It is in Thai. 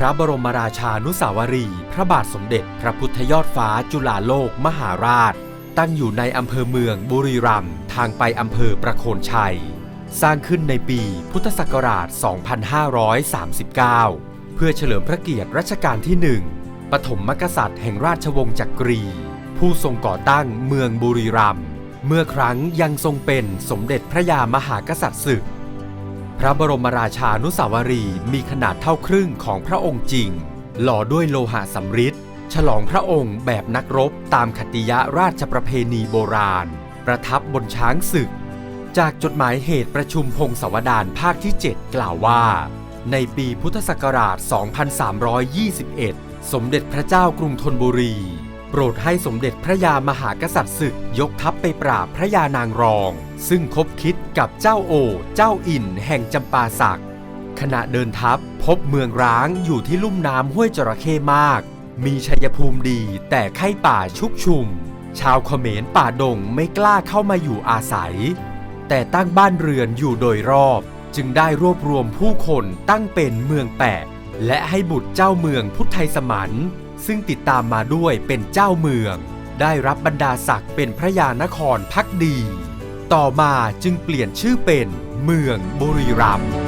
พระบรมราชานุสาวรี พระบาทสมเด็จพระพุทธยอดฟ้าจุฬาโลกมหาราช ตั้งอยู่ในอำเภอเมืองบุรีรัมย์ทางไปอำเภอประโคนชัย สร้างขึ้นในปีพุทธศักราช 2539 เพื่อเฉลิมพระเกียรติรัชกาลที่ 1 ปฐมมกษัตริย์แห่งราชวงศ์จักรี ผู้ทรงก่อตั้งเมืองบุรีรัมย์เมื่อครั้งยังทรงเป็นสมเด็จพระยามหากษัตริย์ศึก พระบรมราชานุสาวรีมีขนาดเท่าครึ่งของพระองค์จริง หล่อด้วยโลหะสำริดฉลองพระองค์แบบนักรบตามคติยะราชประเพณีโบราณ ประทับบนช้างศึก จากจดหมายเหตุประชุมพงศาวดารภาคที่ 7 กล่าวว่า ในปีพุทธศักราช 2321 สมเด็จพระเจ้ากรุงธนบุรี โปรดให้สมเด็จพระยามหากษัตริย์ศึกยกทัพไปปราบพระยานางรอง ซึ่งคบคิดกับเจ้าโอ เจ้าอินแห่งจำปาสัก ขณะเดินทัพพบเมืองร้างอยู่ที่ลุ่มน้ำห้วยจระเข้มาก มีชัยภูมิดีแต่ไข้ป่าชุกชุม ชาวเขมรป่าดงไม่กล้าเข้ามาอยู่อาศัย แต่ตั้งบ้านเรือนอยู่โดยรอบ จึงได้รวบรวมผู้คนตั้งเป็นเมืองแปะ และให้บุตรเจ้าเมืองพุทธไทยสมัน ซึ่งติดตามมาด้วยเป็นเจ้าเมือง ได้รับบรรดาศักดิ์เป็นพระยานครพักดี ต่อมาจึงเปลี่ยนชื่อเป็นเมืองบุรีรัมย์